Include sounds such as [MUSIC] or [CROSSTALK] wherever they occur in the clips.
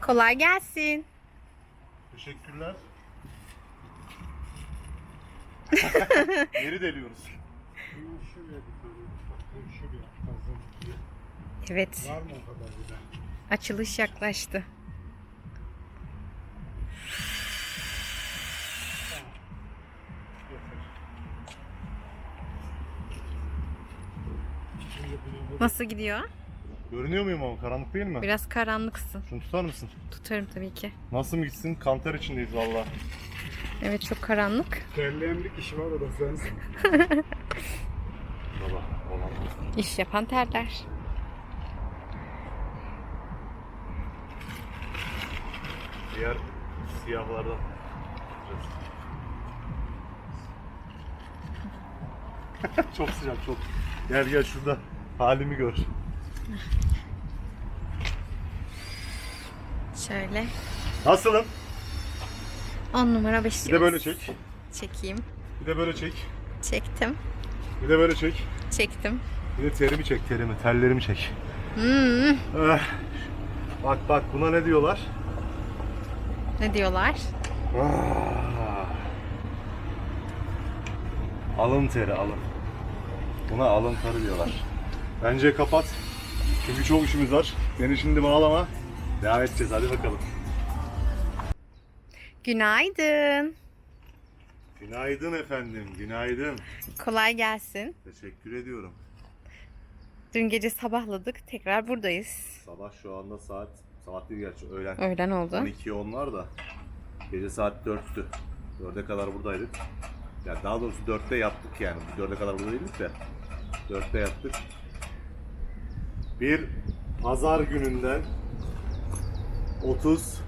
Kolay gelsin. Teşekkürler. [LAUGHS] Yeri deliyoruz. Evet, Var mı o kadar güzel? açılış yaklaştı. Nasıl gidiyor? Görünüyor muyum ama karanlık değil mi? Biraz karanlıksın. Şunu tutar mısın? Tutarım tabii ki. Nasıl mı gitsin? Kanter içindeyiz valla. Evet çok karanlık. Terleyen bir kişi var o da sensin. [LAUGHS] Baba, olan. İş yapan terler. Diğer siyahlardan. [LAUGHS] çok sıcak çok. Gel gel şurada halimi gör. Şöyle. Nasılım? 10 numara 5 Bir de böyle çek. Çekeyim. Bir de böyle çek. Çektim. Bir de böyle çek. Çektim. Bir de terimi çek terimi. Tellerimi çek. Hmm, Eh. Bak bak buna ne diyorlar? ne diyorlar? Ah. Alın teri alın. Buna alın teri diyorlar. Bence kapat. Çünkü çok işimiz var. Beni şimdi bağlama. Devam edeceğiz hadi bakalım. Günaydın. Günaydın efendim, günaydın. Kolay gelsin. Teşekkür ediyorum. Dün gece sabahladık. Tekrar buradayız. Sabah şu anda saat, saat değil gerçi öğlen. Öğlen oldu. 12 onlar da. Gece saat 4'tü. 4'e kadar buradaydık. Ya daha doğrusu 4'te yattık yani. 4'e kadar buradaydık da. 4'te yattık. Bir pazar gününden 30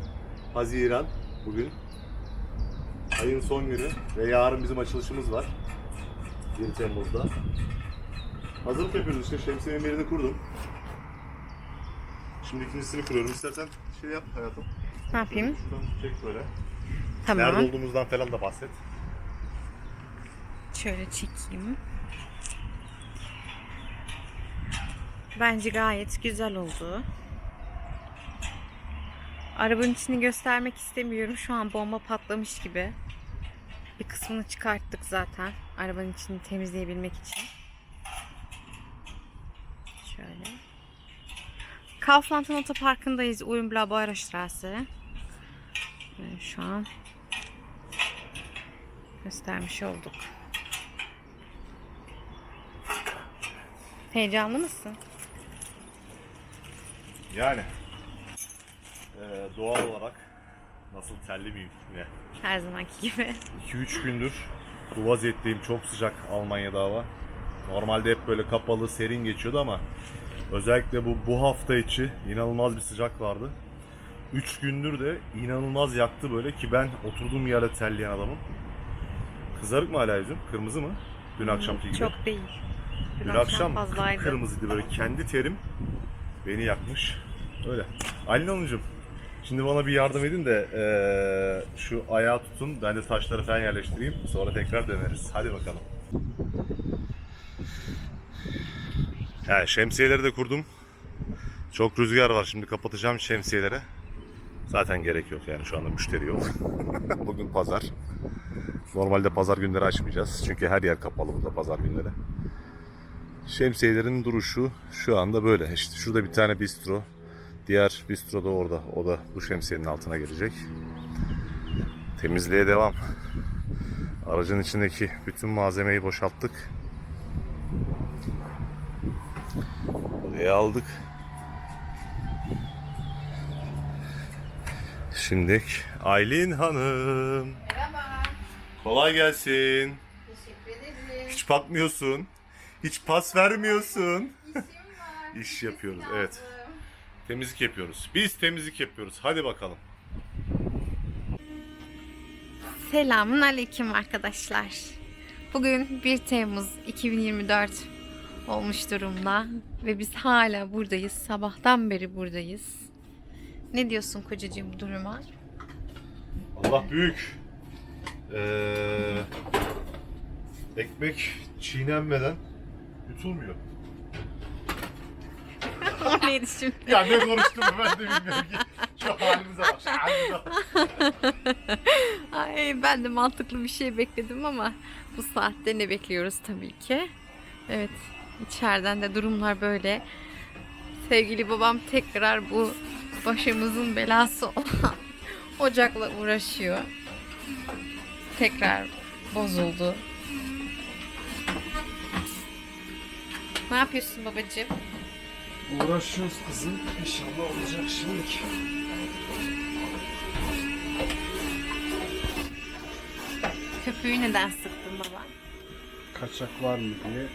Haziran bugün. Ayın son günü ve yarın bizim açılışımız var. 1 Temmuz'da. Hazırlık yapıyoruz işte. Şemsiyenin birini kurdum. Şimdi ikincisini kuruyorum. İstersen şey yap hayatım. Ne yapayım? Şuradan çek böyle. Tamam. Nerede olduğumuzdan falan da bahset. Şöyle çekeyim. Bence gayet güzel oldu. Arabanın içini göstermek istemiyorum. Şu an bomba patlamış gibi. Bir kısmını çıkarttık zaten. Arabanın içini temizleyebilmek için. Şöyle. Kaufland'ın otoparkındayız. Ulm Blaubeurer Straße. Ve Şu an göstermiş olduk. Heyecanlı mısın? Yani eee, doğal olarak nasıl terli miyim yine? Her zamanki gibi. 2-3 gündür bu vaziyetteyim. Çok sıcak Almanya'da hava. Normalde hep böyle kapalı, serin geçiyordu ama özellikle bu bu hafta içi inanılmaz bir sıcak vardı. 3 gündür de inanılmaz yaktı böyle ki ben oturduğum yerde terleyen adamım. Kızarık mı hala yüzüm? Kırmızı mı? Dün akşamki gibi. Çok değil. Dün akşam fazlaydı. kırmızıydı böyle kendi terim beni yakmış. Öyle. Aylin Hanımcığım şimdi bana bir yardım edin de eee, şu ayağı tutun ben de taşları falan yerleştireyim sonra tekrar döneriz. Hadi bakalım. Yani şemsiyeleri de kurdum. Çok rüzgar var şimdi kapatacağım şemsiyeleri. Zaten gerek yok yani şu anda müşteri yok. [LAUGHS] Bugün pazar. Normalde pazar günleri açmayacağız. Çünkü her yer kapalı burada pazar günleri. Şemsiyelerin duruşu şu anda böyle. İşte şurada bir tane bistro. Diğer bistro da orada. O da bu şemsiyenin altına gelecek. Temizliğe devam. Aracın içindeki bütün malzemeyi boşalttık. Buraya aldık. Şimdi Aylin Hanım. Merhaba. Kolay gelsin. Teşekkür ederim. Hiç bakmıyorsun. Hiç pas vermiyorsun. İşim var. İş yapıyoruz evet. Temizlik yapıyoruz. Biz temizlik yapıyoruz. Hadi bakalım. Selamun aleyküm arkadaşlar. Bugün 1 Temmuz 2024 olmuş durumda ve biz hala buradayız. Sabahtan beri buradayız. Ne diyorsun kocacığım bu duruma? Allah büyük. Ee, ekmek çiğnenmeden yutulmuyor. Neydi şimdi? Ya ne konuştum ben de bilmiyorum ki. Şu halimize bak. Şu halimize bak. Ay ben de mantıklı bir şey bekledim ama bu saatte ne bekliyoruz tabii ki. Evet içeriden de durumlar böyle. Sevgili babam tekrar bu başımızın belası olan [LAUGHS] ocakla uğraşıyor. Tekrar bozuldu. Ne yapıyorsun babacığım? Uğraşıyoruz kızım. İnşallah olacak şimdilik. Köpüğü neden sıktın baba? Kaçak var mı diye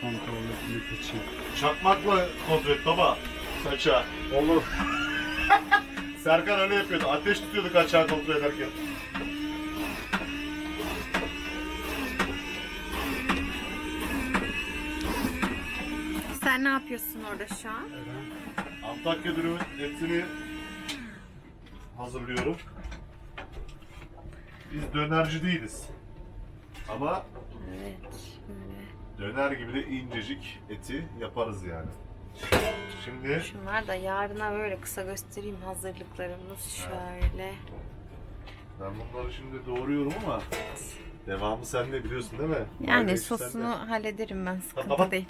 kontrol etmek için. Çakmakla kontrol et baba. Kaçağı. Olur. [LAUGHS] Serkan öyle yapıyordu. Ateş tutuyordu kaçağı kontrol ederken. Sen ne yapıyorsun orada şu an? Antakya dürümün etini hazırlıyorum. Biz dönerci değiliz. Ama Evet. Böyle. döner gibi de incecik eti yaparız yani. Şimdi Şunlar da yarına böyle kısa göstereyim hazırlıklarımız şöyle. ben bunları şimdi doğruyorum ama devamı sende biliyorsun değil mi? Yani Aile işi sosunu sende. hallederim ben sıkıntı değil.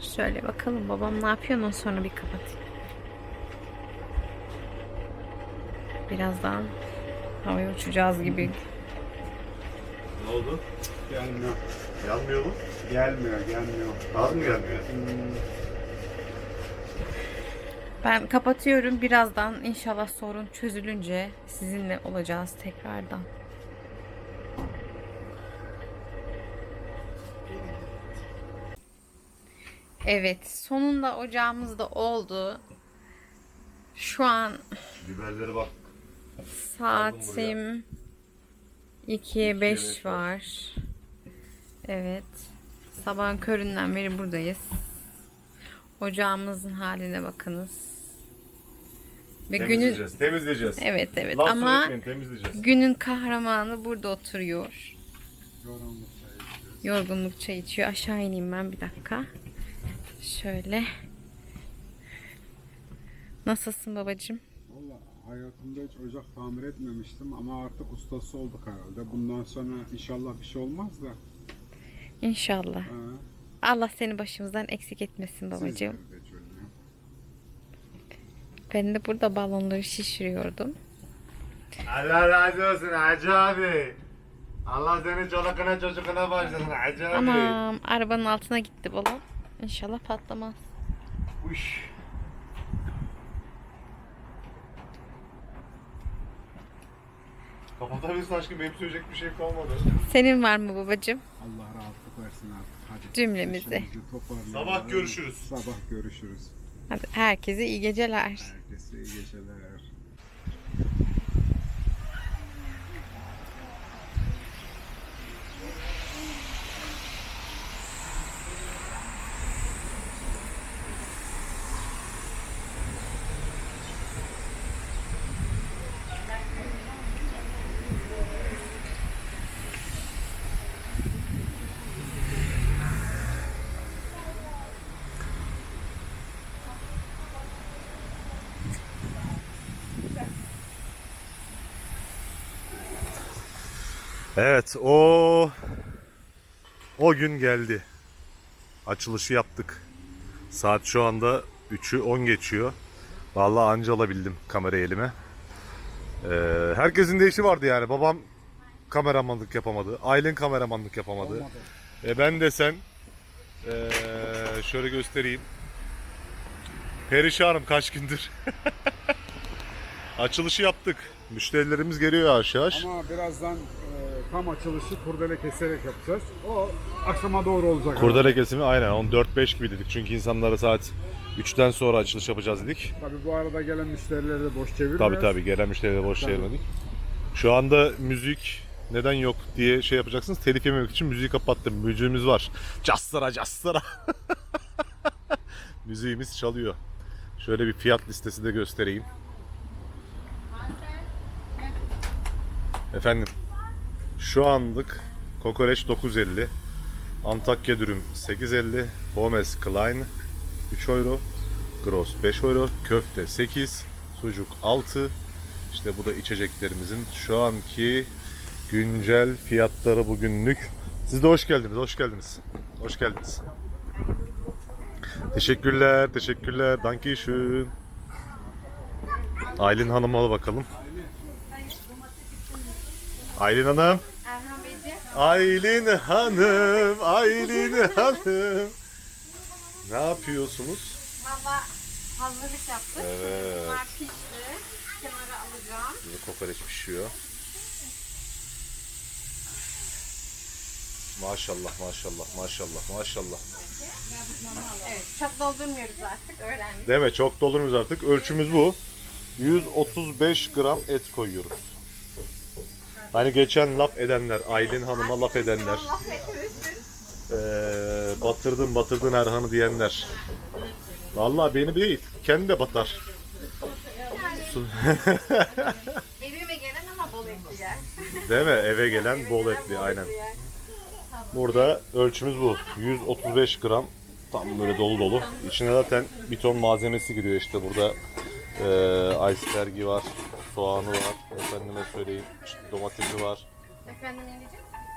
Şöyle bakalım babam ne yapıyor ondan sonra bir kapatayım. Birazdan havaya uçacağız gibi. Ne oldu? Gelmiyor. Yanmıyor mu? Gelmiyor, gelmiyor. Az mı gelmiyor? Hmm, Ben kapatıyorum. Birazdan inşallah sorun çözülünce sizinle olacağız tekrardan. Evet, sonunda ocağımız da oldu. Şu an Biberleri bak. saatim 2'ye 5 var. Evet. Sabahın köründen beri buradayız. Ocağımızın haline bakınız. Ve günün Temizleyeceğiz. Temizleyeceğiz. Evet evet Laf ama temizleyeceğiz. günün kahramanı burada oturuyor. Yorgunluk çay içiyor. Aşağı ineyim ben bir dakika. Şöyle. Nasılsın babacığım? Valla hayatımda hiç ocak tamir etmemiştim ama artık ustası olduk herhalde. Bundan sonra inşallah bir şey olmaz da. İnşallah. Ha, Allah seni başımızdan eksik etmesin babacığım. sizleri de çözüyor. Ben de burada balonları şişiriyordum. Allah razı olsun Hacı abi. Allah seni çolukuna çocukuna başlasın Hacı abi. Anam arabanın altına gitti balon. İnşallah patlamaz. Uş. Kapatabilirsin aşkım benim söyleyecek bir şey kalmadı. Senin var mı babacığım? Allah rahatlık versin artık. Hadi. Toparlayalım. Sabah görüşürüz. Sabah görüşürüz. Hadi herkese iyi geceler. Herkese iyi geceler. Evet o o gün geldi. Açılışı yaptık. Saat şu anda 3'ü 10 geçiyor. Vallahi anca alabildim kamerayı elime. Ee, herkesin de işi vardı yani. Babam kameramanlık yapamadı. Aylin kameramanlık yapamadı. Olmadı. E ben de sen ee, şöyle göstereyim. Perişanım kaç gündür. [LAUGHS] Açılışı yaptık. Müşterilerimiz geliyor yavaş. Ama birazdan tam açılışı kurdele keserek yapacağız. O akşama doğru olacak. Kurdele kesimi aynen 14-5 gibi dedik. Çünkü insanlara saat 3'ten sonra açılış yapacağız dedik. Tabii bu arada gelen müşterileri de boş çevirmiyoruz. Tabi tabi gelen müşterileri boş Tabii. çevirmedik. Şu anda müzik neden yok diye şey yapacaksınız. Telif yememek için müziği kapattım. Müziğimiz var. Cassara cassara. [LAUGHS] Müziğimiz çalıyor. Şöyle bir fiyat listesi de göstereyim. Efendim şu anlık kokoreç 9.50 Antakya dürüm 8.50 Gomez Klein 3 euro Gross 5 euro. Köfte 8. Sucuk 6. İşte bu da içeceklerimizin şu anki güncel fiyatları bugünlük. Siz de hoş geldiniz, hoş geldiniz. Hoş geldiniz. Teşekkürler, teşekkürler. Danke schön. Aylin Hanım'a bakalım. Aylin Hanım. Aylin Hanım, Aylin Hanım. Ne yapıyorsunuz? Valla hazırlık yaptık. Evet. Bunlar pişti. Kenara alacağım. Burada kokoreç pişiyor. Maşallah, maşallah, maşallah, maşallah. Evet. Çok doldurmuyoruz artık. Öğrendik. Deme çok doldurmuyoruz artık. Ölçümüz bu. 135 gram et koyuyoruz. Hani geçen laf edenler, Aylin Hanım'a laf edenler, eee batırdın batırdın Erhan'ı diyenler. Vallahi beni değil, kendi de batar. Evime gelen ama bol etli yer. [LAUGHS] Değil mi? Eve gelen bol etli aynen. Burada ölçümüz bu. 135 gram. Tam böyle dolu dolu. İçine zaten bir ton malzemesi giriyor işte burada. Ee, iceberg'i var, soğanı var, efendime söyleyeyim, işte domatesi var. Efendim?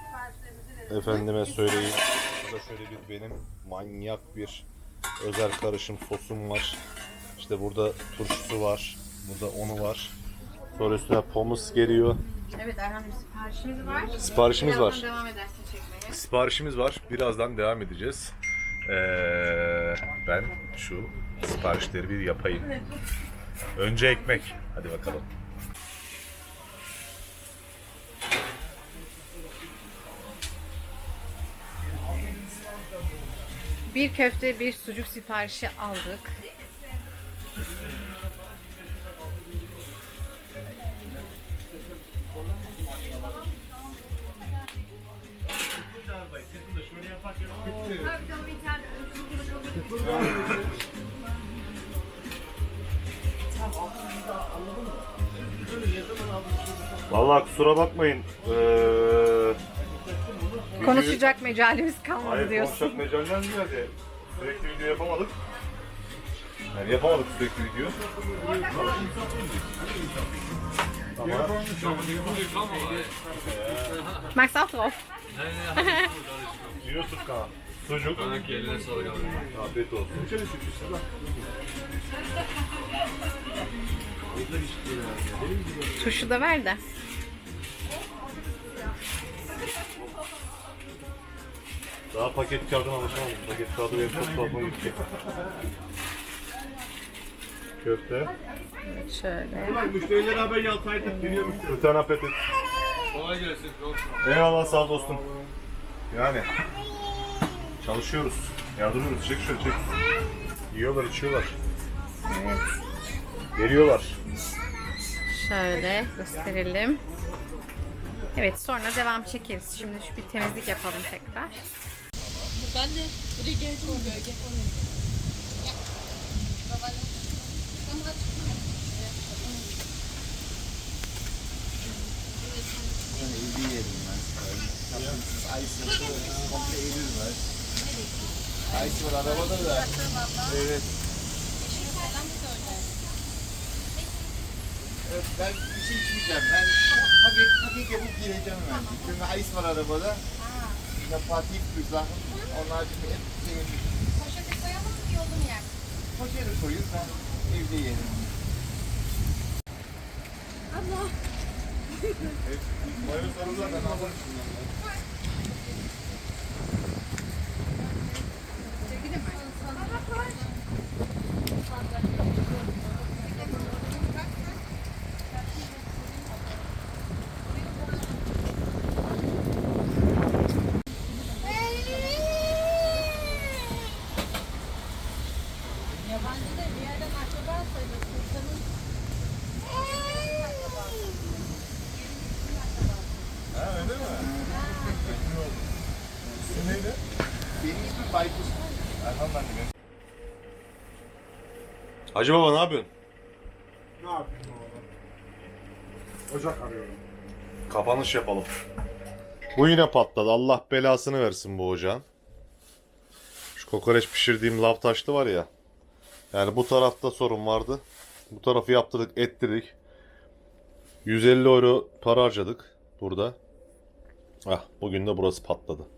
Siparişlerimizi de Efendime söyleyeyim. Burada şöyle bir benim manyak bir özel karışım sosum var. İşte burada turşusu var. Burada onu var. Sonra üstüne pomus geliyor. Evet Erhan Bey siparişimiz var. Siparişimiz Birazdan var. devam edersin çekmeye. Siparişimiz var. Birazdan devam edeceğiz. Ee, ben şu siparişleri bir yapayım. Önce ekmek. Hadi bakalım. Bir köfte, bir sucuk siparişi aldık. Vallahi kusura bakmayın. Ee, Konuşacak mecalimiz kalmadı Hayır diyorsun. konuşacak mecaller ziyade sürekli video yapamadık. Yani yapamadık sürekli video. Ama Max drauf. YouTube kanal. Sucuk. Eline sağlık abi. Afiyet olsun. Turşu da ver de. Daha paket kağıdına alışamadım. Paket kağıdı benim çok tuhafıma gitti. Köfte. Şöyle. Müşterilere haber yaltaydık geliyormuş. Bir tane apetit. Kolay gelsin. Çok Eyvallah sağ ol dostum. Yani çalışıyoruz. Yardırıyoruz. Çek şöyle çek. Yiyorlar, içiyorlar. Evet. Veriyorlar. Şöyle gösterelim. Evet sonra devam çekeriz. Şimdi şu bir temizlik yapalım tekrar. Ben de buraya geldim bölge. Ice var arabada da. Evet. Evet, ben bir şey içmeyeceğim. Ben paket paket yapıp geleceğim ben. Çünkü ice var arabada. Fatih Güzah'ın onlar için hep senin Poşete koyalım mı yolum yer? poşete koyun ben evde yerim. Mayonez sarımsak ben alırım. Yabancı da bir yerden akraba sayılır. Sultanın Ha öyle mi? İsim neydi? Benim ismim Baykuş. Erhan ben de benim. Hacı baba ne yapıyorsun? Ne yapayım oğlum? Ocak arıyorum. Kapanış yapalım. Bu yine patladı. Allah belasını versin bu ocağın. Şu kokoreç pişirdiğim lav taşlı var ya. Yani bu tarafta sorun vardı. Bu tarafı yaptırdık, ettirdik. 150 euro para harcadık burada. Ah bugün de burası patladı.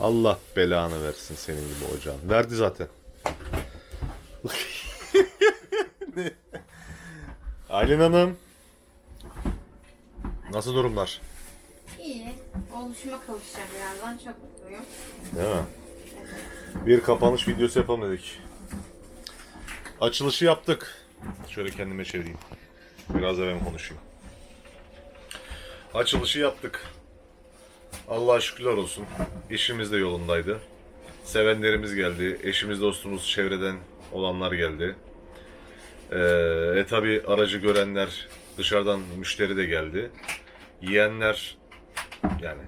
Allah belanı versin senin gibi ocağın. Verdi zaten. [LAUGHS] Aylin Hanım. Nasıl durumlar? İyi. Oluşuma kavuşacağım birazdan. Çok mutluyum. Değil mi? Bir kapanış videosu yapalım dedik. Açılışı yaptık. Şöyle kendime çevireyim. Biraz da ben konuşayım. Açılışı yaptık. Allah'a şükürler olsun. İşimiz de yolundaydı. Sevenlerimiz geldi. Eşimiz, dostumuz, çevreden olanlar geldi. Ee, e tabi aracı görenler, dışarıdan müşteri de geldi. Yiyenler yani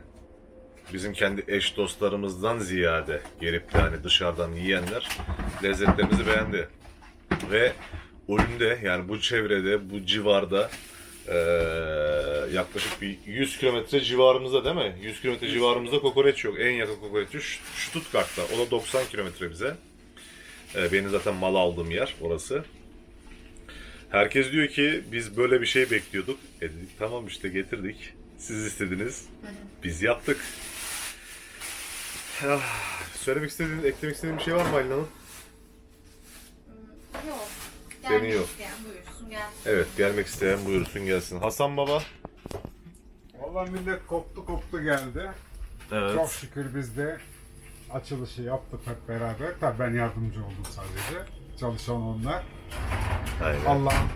bizim kendi eş dostlarımızdan ziyade gelip de hani dışarıdan yiyenler lezzetlerimizi beğendi. Ve Ulm'de yani bu çevrede, bu civarda eee, yaklaşık bir 100 kilometre civarımızda değil mi? 100 kilometre civarımızda kokoreç yok. En yakın kokoreç Ş- Stuttgart'ta. O da 90 kilometre bize. Eee, benim zaten mal aldığım yer orası. Herkes diyor ki biz böyle bir şey bekliyorduk. E dedik tamam işte getirdik. Siz istediniz. Biz yaptık. Ah, söylemek istediğin, eklemek istediğin bir şey var mı Aylin Hanım? Yok. isteyen buyursun gelsin. Evet, gelmek isteyen buyursun gelsin. Hasan Baba. Vallahi millet koptu koptu geldi. Çok şükür biz de açılışı yaptık hep beraber. Tabii ben yardımcı oldum sadece. Çalışan onlar. Aynen. Allah'ım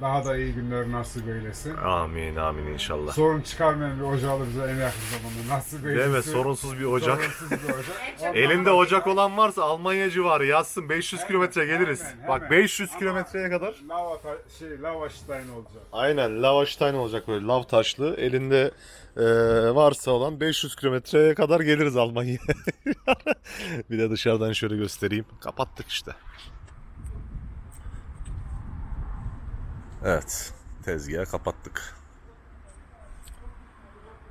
daha da iyi günler nasip eylesin. Amin amin inşallah. Sorun çıkarmayan bir ocağı bize en yakın zamanda nasip eylesin. Değil mi? Sorunsuz bir ocak. Sorunsuz bir ocak. [LAUGHS] Elinde ocak olan varsa Almanya civarı yazsın 500 kilometre geliriz. hemen, Bak hemen. 500 Ama kilometreye kadar. Lava ta- şey lava stein olacak. Aynen Lavaştayn olacak böyle lav taşlı. Elinde e, varsa olan 500 kilometreye kadar geliriz Almanya'ya. [LAUGHS] bir de dışarıdan şöyle göstereyim. Kapattık işte. Evet. Tezgahı kapattık.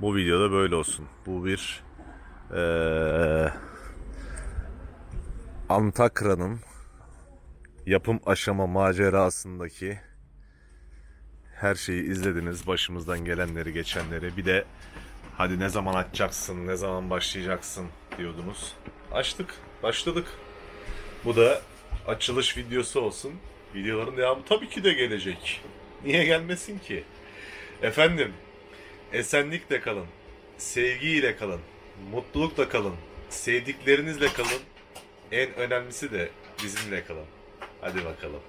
Bu videoda böyle olsun. Bu bir eee Antakra'nın yapım aşama macerasındaki her şeyi izlediniz. Başımızdan gelenleri, geçenleri. Bir de hadi ne zaman açacaksın, ne zaman başlayacaksın diyordunuz. Açtık, başladık. Bu da açılış videosu olsun. Videoların devamı tabii ki de gelecek. Niye gelmesin ki? Efendim, esenlikle kalın, sevgiyle kalın, mutlulukla kalın, sevdiklerinizle kalın. En önemlisi de bizimle kalın. Hadi bakalım.